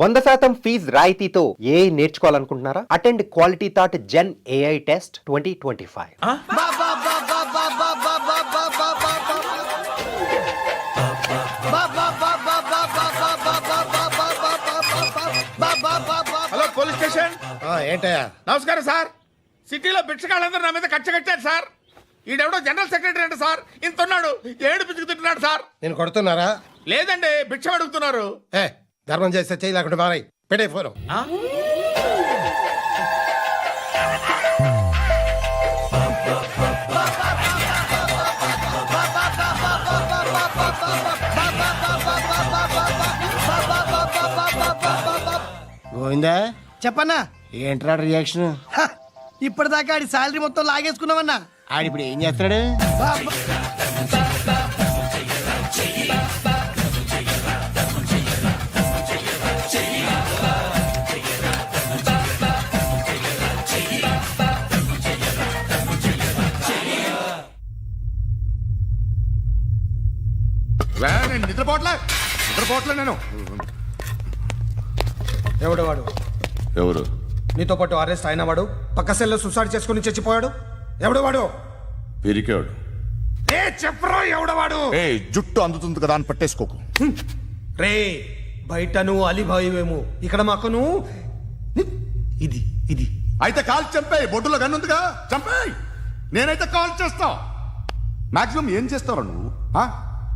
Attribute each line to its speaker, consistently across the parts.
Speaker 1: వంద శాతం ఫీజ్ రాయితీతో ఏ నేర్చుకోవాలనుకుంటున్నారా? Attend Quality Thought Gen AI test twenty twenty five.
Speaker 2: Hello police station.
Speaker 3: ఏంటయ్యా?
Speaker 2: నమస్కారం సార్. సిటీలో భిక్షగాళ్ళందరూ నా మీద కచ్చ కట్టారు సార్. ఈడెవడో జనరల్ సెక్రటరీ అంట సార్. ఇంత ఉన్నాడు ఏడు పిచ్చుకు తింటున్నాడు సార్.
Speaker 3: నేను కొడుతున్నారా?
Speaker 2: లేదండి భిక్ష అడుగుతున్నారు.
Speaker 3: ఏ ధర్మం చేస్తే చేయి లేకుండా మారాయి పెట్టే ఫోన్. గోవిందా?
Speaker 4: చెప్పన్నా?
Speaker 3: ఏంట్రా రియాక్షన్
Speaker 4: హ, ఇప్పటిదాకా ఆడి శాలరీ మొత్తం లాగేసుకున్నావన్నా.
Speaker 3: ఆడిప్పుడు ఏం చేస్తున్నాడు?
Speaker 2: నిద్రపోవట్లే నిద్రపోవట్లే నేను.
Speaker 5: ఎవడు వాడు?
Speaker 6: ఎవరు?
Speaker 5: నీతో పాటు అరెస్ట్ అయిన వాడు పక్క సెల్లో సుసైడ్ చేసుకుని చచ్చిపోయాడు. ఎవడు వాడు?
Speaker 6: పిరికాడు
Speaker 2: ఏ చెప్పరా ఎవడవాడు
Speaker 6: ఏ జుట్టు అందుతుంది కదా అని పట్టేసుకోకు.
Speaker 5: రే బయట నువ్వు అలీబాయివేమో ఇక్కడ మాకు నువ్వు ఇది ఇది.
Speaker 6: అయితే కాల్ చంపేయి బొడ్డులో గన్నుందిగా చంపేయి! నేనైతే కాల్ చేస్తా. మాక్సిమం ఏం చేస్తావు నువ్వు?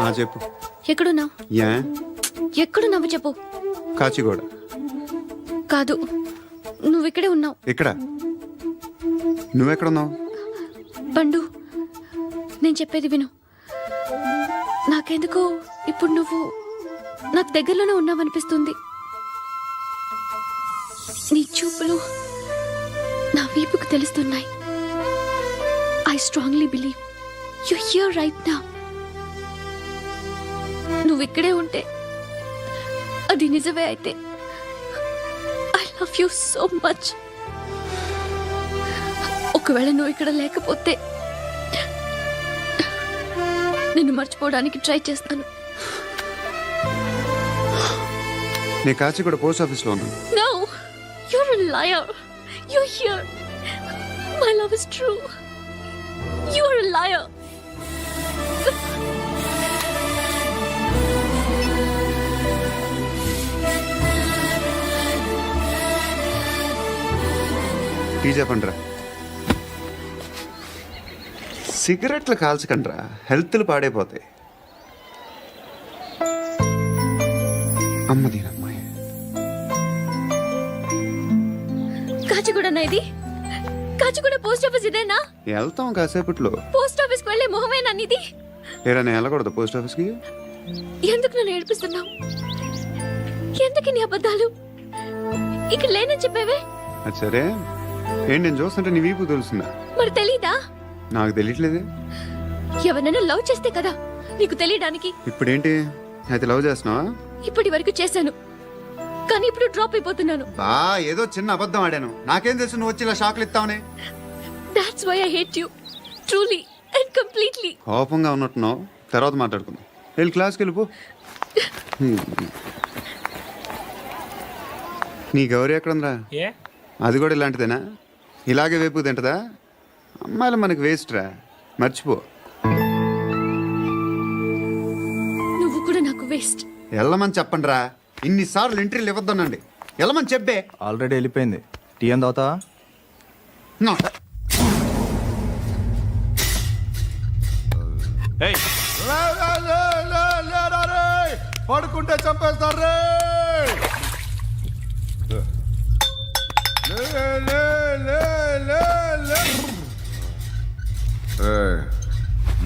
Speaker 7: ఆ చెప్పు.
Speaker 8: ఎక్కడున్నావు?
Speaker 7: యా.
Speaker 8: ఎక్కడున్నావు చెప్పు.
Speaker 7: కాచిగూడ.
Speaker 8: కాదు నువ్వు ఇక్కడే ఉన్నావు.
Speaker 7: ఇక్కడ. నువ్వెక్కడున్నావు?
Speaker 8: బండు నేను చెప్పేది విను. నాకెందుకో ఇప్పుడు నువ్వు నాకు దగ్గరలోనే ఉన్నావనిపిస్తుంది. నీ చూపులు నా వీపుకు తెలుస్తున్నాయి. I strongly believe you here right నా నువ్వు ఇక్కడే ఉంటే అది నిజమే అయితే. I love you so much ఒకవేళ నువ్వు ఇక్కడ లేకపోతే నిన్ను మర్చిపోవడానికి ట్రై చేస్తాను.
Speaker 7: నేను కాచిగూడ పోస్ట్ ఆఫీస్లో ఉన్నాను
Speaker 8: No, you're a liar. You're here. My love is true. You're a liar.
Speaker 7: Tea చెప్పండిరా సిగరెట్లు కాల్చకండ్రా హెల్త్లు పాడైపోతాయి అమ్మ దీనమ్మాయి
Speaker 8: కాచిగూడనా ఇది కాచిగూడ పోస్ట్ ఆఫీస్ ఇదేనా?
Speaker 7: వెళ్తాం కాసేపట్లో.
Speaker 8: పోస్ట్ ఆఫీస్కి వెళ్ళే మొహమేనా ఇది
Speaker 7: ఏరా నేను వెళ్ళకూడదు పోస్ట్ ఆఫీస్కి?
Speaker 8: ఎందుకు నన్ను ఏడిపిస్తున్నావు? ఎందుకు నీ అబద్ధాలు? ఇక్కడ లేనని చెప్పేవే?
Speaker 7: అది సరే. ఏంటి నేను చూస్తుంటే నీ వీపు తెలుస్తుందా?
Speaker 8: మరి తెలీదా?
Speaker 7: నాకు తెలియట్లేదే.
Speaker 8: ఎవరైనా లవ్ చేస్తే కదా
Speaker 9: నీకు తెలియడానికి.
Speaker 7: ఇప్పుడేంటి? అయితే లవ్ చేస్తున్నావా?
Speaker 9: ఇప్పటి వరకు చేశాను. కానీ ఇప్పుడు డ్రాప్ అయిపోతున్నాను.
Speaker 7: బా ఏదో చిన్న అబద్ధం ఆడాను. నాకేం తెలుసు నువ్వు వచ్చి ఇలా షాక్లు ఇస్తావని?
Speaker 9: That's why I hate you truly and completely
Speaker 7: కోపంగా ఉన్నట్టున్నావు. తర్వాత మాట్లాడుకుందాం. వెళ్ళి క్లాస్కి వెళ్ళిపో. నీ గౌరీ ఎక్కడుందిరా?
Speaker 10: ఏ?
Speaker 7: అది కూడా ఇలాంటిదేనా? ఇలాగే వేపు తింటదా? అమ్మాయిలు మనకి వేస్ట్ రా మర్చిపో.
Speaker 9: నువ్వు కూడా నాకు వేస్ట్
Speaker 7: వెళ్ళమని చెప్పండి రా ఇన్నిసార్లు ఎంట్రీలు ఇవ్వద్దనండి. వెళ్ళమని చెప్పే.
Speaker 11: ఆల్రెడీ వెళ్ళిపోయింది. టీ అని
Speaker 6: రే. పడుకుంటే చంపేస్తారు రే. లే, లే, లే, లే, లే. ఏయ్,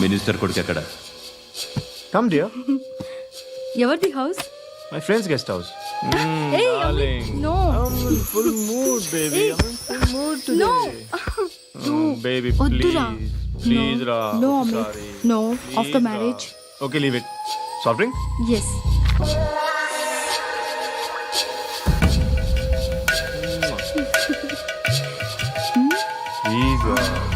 Speaker 12: మినిస్టర్ కొడుకు ఎక్కడ?
Speaker 11: కమ్ డియర్
Speaker 9: ఎవరిది house?
Speaker 11: My friends guest house
Speaker 9: no
Speaker 11: full mood baby full mood
Speaker 9: no
Speaker 11: baby
Speaker 9: వద్దురా
Speaker 11: ప్లీజ్ రా
Speaker 9: no no after marriage
Speaker 11: okay leave it soft drink
Speaker 9: yes
Speaker 11: please
Speaker 12: sir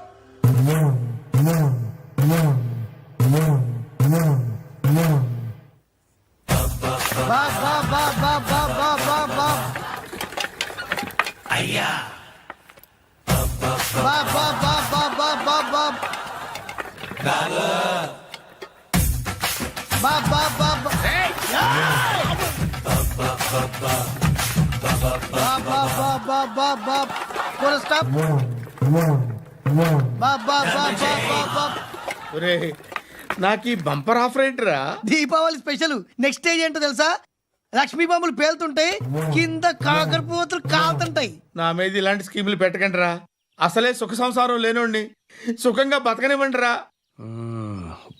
Speaker 2: ఒరే నాకు ఈ బంపర్ ఆఫర్ ఏంటిరా?
Speaker 13: Deepavali special. Next stage ఏంటో తెలుసా? లక్ష్మీ బాంబులు పేలుతుంటాయి కింద కాకరపోతులు కాలుతుంటాయి.
Speaker 2: నా మీద ఇలాంటి స్కీములు పెట్టకండి రా అసలే సుఖ సంసారం లేనోడిని. సుఖంగా బతకనివ్వండి రా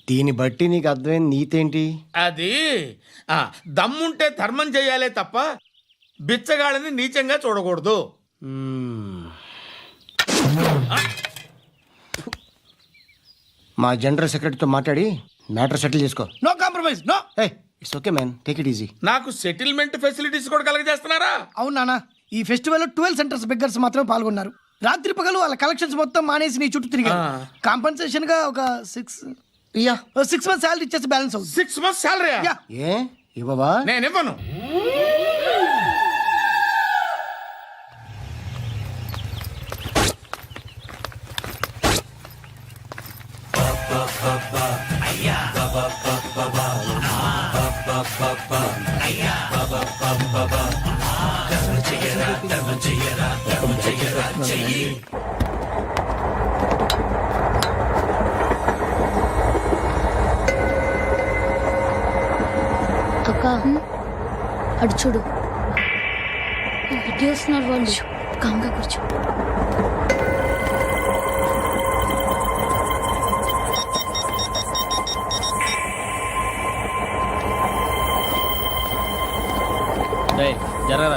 Speaker 13: దీన్ని బట్టి నీకు అర్థమైన నీతేంటి?
Speaker 2: అది ఆ, దమ్ముంటే ధర్మం చేయాలే తప్ప బిచ్చగాళ్ళని నీచంగా చూడకూడదు.
Speaker 13: మా జనరల్ సెక్రటరీతో మాట్లాడి మ్యాటర్ సెటిల్ చేసుకో. No compromise no. It's okay man. Take it easy.
Speaker 2: నాకు సెటిల్మెంట్ ఫెసిలిటీస్ కూడా కలగజేస్తున్నారా?
Speaker 13: అవును నాన్న. ఈ ఫెస్టివల్ ట్వెల్వ్ సెంటర్స్ బెగ్గర్స్ మాత్రమే పాల్గొన్నారు. రాత్రి పగలు వాళ్ళ కలెక్షన్స్ మొత్తం మానేసి నీ చుట్టూ తిరిగారు. కాంపన్సేషన్గా ఒక six yeah six months salary ఇచ్చేసి బ్యాలెన్స్ అవుతుంది
Speaker 2: సిక్స్ మంత్స్ శాలరీ
Speaker 13: యా. ఏ? ఇవ్వవా?
Speaker 2: నేను ఇవ్వను
Speaker 14: అక్క. అడు చూడు. వస్తున్నారు వాళ్ళు కాంగా కూర్చో.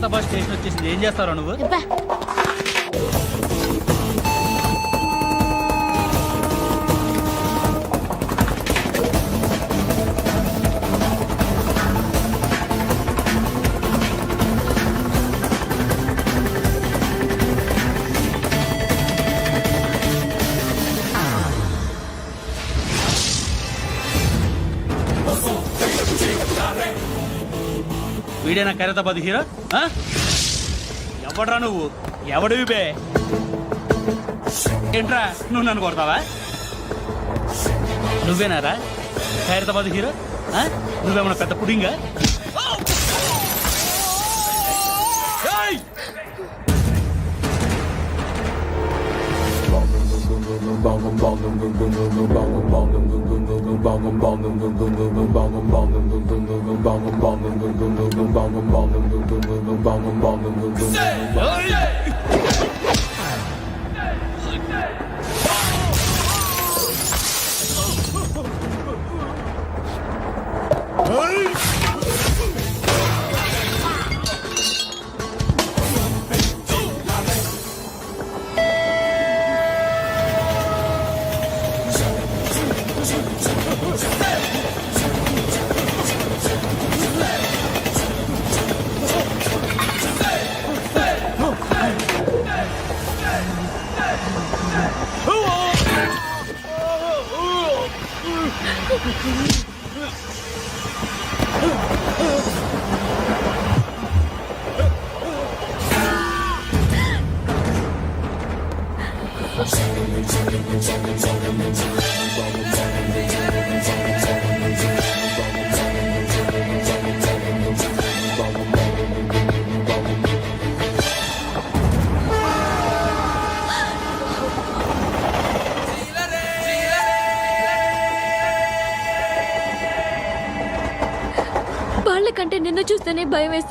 Speaker 15: హైదరాబాద్ స్టేషన్ వచ్చేసింది. ఏం చేస్తావు నువ్వు? వీడేనా ఖైరతాబాద్ హీరో? ఎవడ్రా నువ్వు? ఎవడివి బే ఏంట్రా నువ్వు నన్ను కొడతావా? నువ్వేనారా? ఖైరతాబాద్ హీరో? నువ్వేమన్నా పెద్ద పుడింగా?
Speaker 8: Oh yeah! Thank you.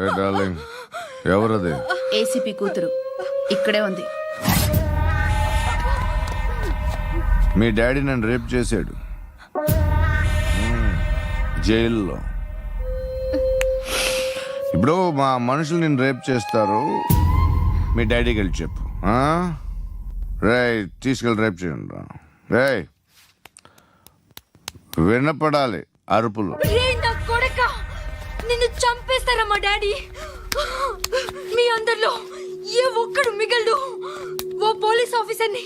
Speaker 6: A darling. ఎవరది?
Speaker 16: ఏసీపీ కూతురు. ఇక్కడే ఉంది.
Speaker 6: మీ డాడీ నన్ను రేప్ చేశాడు. జైల్లో. ఇప్పుడు మా మనుషులు నేను రేప్ చేస్తారు. మీ డాడీకి వెళ్ళి చెప్పు. రే తీసుకెళ్ళి రేప్ చేయండి రే. వినపడాలి అరుపులు.
Speaker 8: నిన్ను చంపేస్తారా మా డాడీ మీ అందరిలో ఏ ఒక్కడు మిగలడు ఓ పోలీస్ ఆఫీసర్ని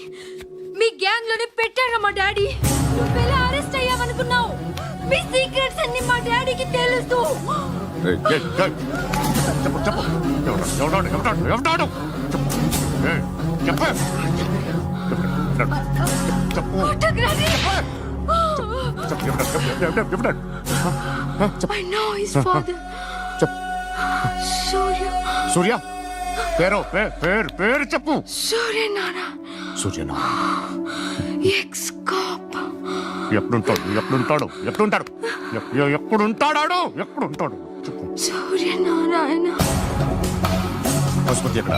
Speaker 8: మీ గ్యాంగ్లోనే పెట్టారా మా డాడీ నువ్వెలా అరెస్ట్ అయ్యావనుకున్నావు మీ సీక్రెట్స్ అన్ని మా డాడీకి తెలుసు.
Speaker 6: చెప్పు చెప్పు ఎవడు, ఎవడాడు, ఎవడాడు, ఎవడాడు? చెప్పు. చెప్పు. చెప్పు, చెప్పు.
Speaker 8: Father.
Speaker 6: చెప్పు.
Speaker 8: సూర్య
Speaker 6: సూర్య పేరు పేరు పేరు చెప్పు.
Speaker 8: సూర్య నాన్న
Speaker 6: సూర్యనా
Speaker 8: ఎక్స్ కాప్
Speaker 6: ఎప్పుడుంటాడు ఎప్పుడుంటాడు ఎప్పుడుంటాడు? ఎప్పుడుంటాడాడు? ఎప్పుడుంటాడు? చెప్పు.
Speaker 8: సూర్య నారాయణ.
Speaker 6: పశుపతి ఎక్కడ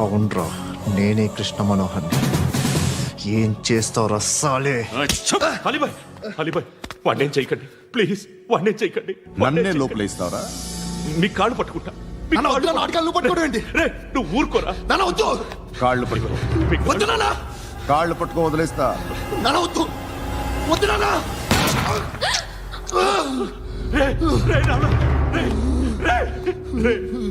Speaker 13: అవునరా నేనే కృష్ణ మనోహర్ని ఏం చేస్తావు రస్సాలే
Speaker 17: అలీబాయ్ అలీబాయ్ వాడినేం చేయకండి. ప్లీజ్ వాడినేం చేయకండి.
Speaker 6: నన్నే
Speaker 17: మీ కాళ్ళు పట్టుకుంటా. మీ కాళ్ళు పట్టుకుంటా. రే, నువ్వు ఊరుకోరా.
Speaker 6: కాళ్ళు పట్టుకో.
Speaker 17: వద్దు నాన్న.
Speaker 6: కాళ్ళు పట్టుకో వదిలేస్తా.
Speaker 17: నాన్న. నాన్న. రే, రే, నాన్న. రే, రే, రే,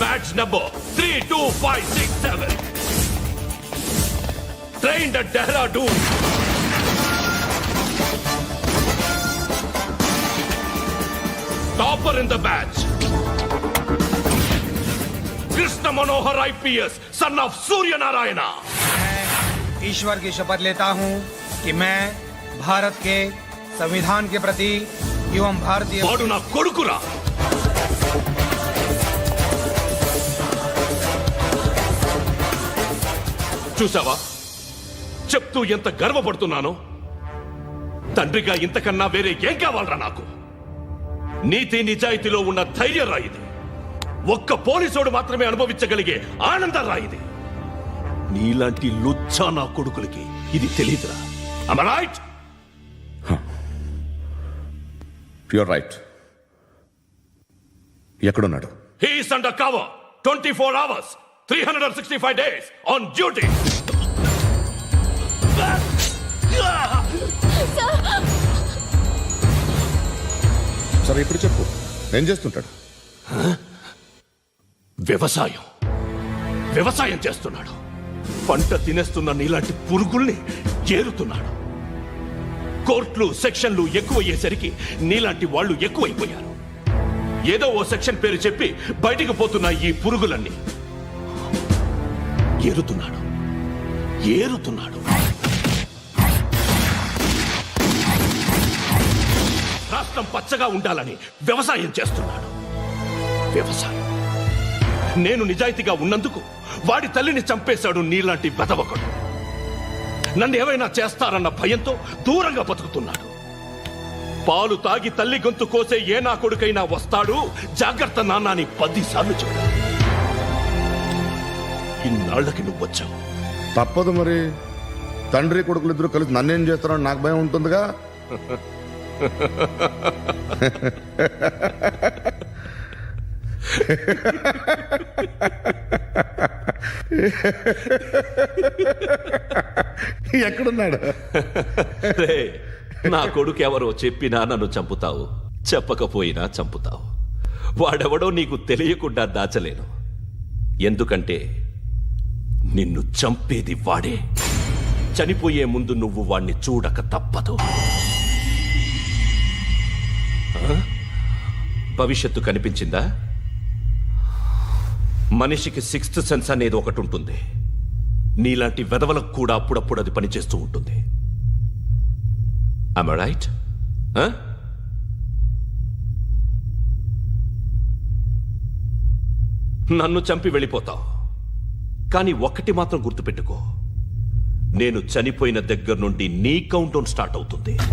Speaker 17: batch number 32567. Trained at Dehradun. Topper in the batch. Krishna Manohar IPS, son of Surya Narayana.
Speaker 5: ईश्वर की शपथ लेता हूँ कि मैं भारत के संविधान के प्रति एवं भारतीय
Speaker 17: చూసావా చెప్తూ ఎంత గర్వపడుతున్నానో? తండ్రిగా ఇంతకన్నా వేరే ఏం కావాలరా నాకు? నీతి నిజాయితీలో ఉన్న ధైర్యం రా ఇది. ఒక్క పోలీసోడు మాత్రమే అనుభవించగలిగే ఆనందం రా ఇది. నీలాంటి లుచ్చా నా కొడుకులకి ఇది తెలియదురా రైట్
Speaker 6: యువర్ రైట్ ఎక్కడున్నాడు?
Speaker 17: He's undercover twenty four hours three hundred and sixty five days on duty
Speaker 6: సరే ఇప్పుడు చెప్పు. ఏం చేస్తుంటాడు?
Speaker 17: వ్యవసాయం. వ్యవసాయం చేస్తున్నాడు. పంట తినేస్తున్న నీలాంటి పురుగుల్ని చేరుతున్నాడు కోర్టులు సెక్షన్లు ఎక్కువయ్యేసరికి నీలాంటి వాళ్ళు ఎక్కువైపోయారు. ఏదో ఓ సెక్షన్ పేరు చెప్పి బయటికి పోతున్న ఈ పురుగులన్నీ ఏరుతున్నాడు. ఏరుతున్నాడు. రాష్ట్రం పచ్చగా ఉండాలని వ్యవసాయం చేస్తున్నాడు. వ్యవసాయం. నేను నిజాయితీగా ఉన్నందుకు వాడి తల్లిని చంపేశాడు నీలాంటి వెదవకుడు నన్ను ఏమైనా చేస్తారన్న భయంతో దూరంగా బతుకుతున్నాడు. పాలు తాగి తల్లి గొంతు కోసే ఏ నా కొడుకైనా వస్తాడు? జాగ్రత్త నాన్న అని పదిసార్లు చెప్పాడు ఇన్నాళ్ళకి నువ్వు వచ్చావు.
Speaker 6: తప్పదు మరి. తండ్రి కొడుకులు ఇద్దరు కలిసి నన్నేం చేస్తారని నాకు భయం ఉంటుందిగా. ఎక్కడున్నాడు?
Speaker 17: రే నా కొడుకు ఎవరో చెప్పినా నన్ను చంపుతావు. చెప్పకపోయినా చంపుతావు. వాడెవడో నీకు తెలియకుండా దాచలేను. ఎందుకంటే నిన్ను చంపేది వాడే. చనిపోయే ముందు నువ్వు వాణ్ణి చూడక తప్పదు. భవిష్యత్తు కనిపించిందా? మనిషికి సిక్స్త్ సెన్స్ అనేది ఒకటి ఉంటుంది. నీలాంటి వెదవలకు కూడా అప్పుడప్పుడు అది పనిచేస్తూ ఉంటుంది. రైట్ నన్ను చంపి వెళ్ళిపోతావు. కానీ ఒక్కటి మాత్రం గుర్తుపెట్టుకో. నేను చనిపోయిన దగ్గర నుండి నీ కౌంట్ స్టార్ట్ అవుతుంది.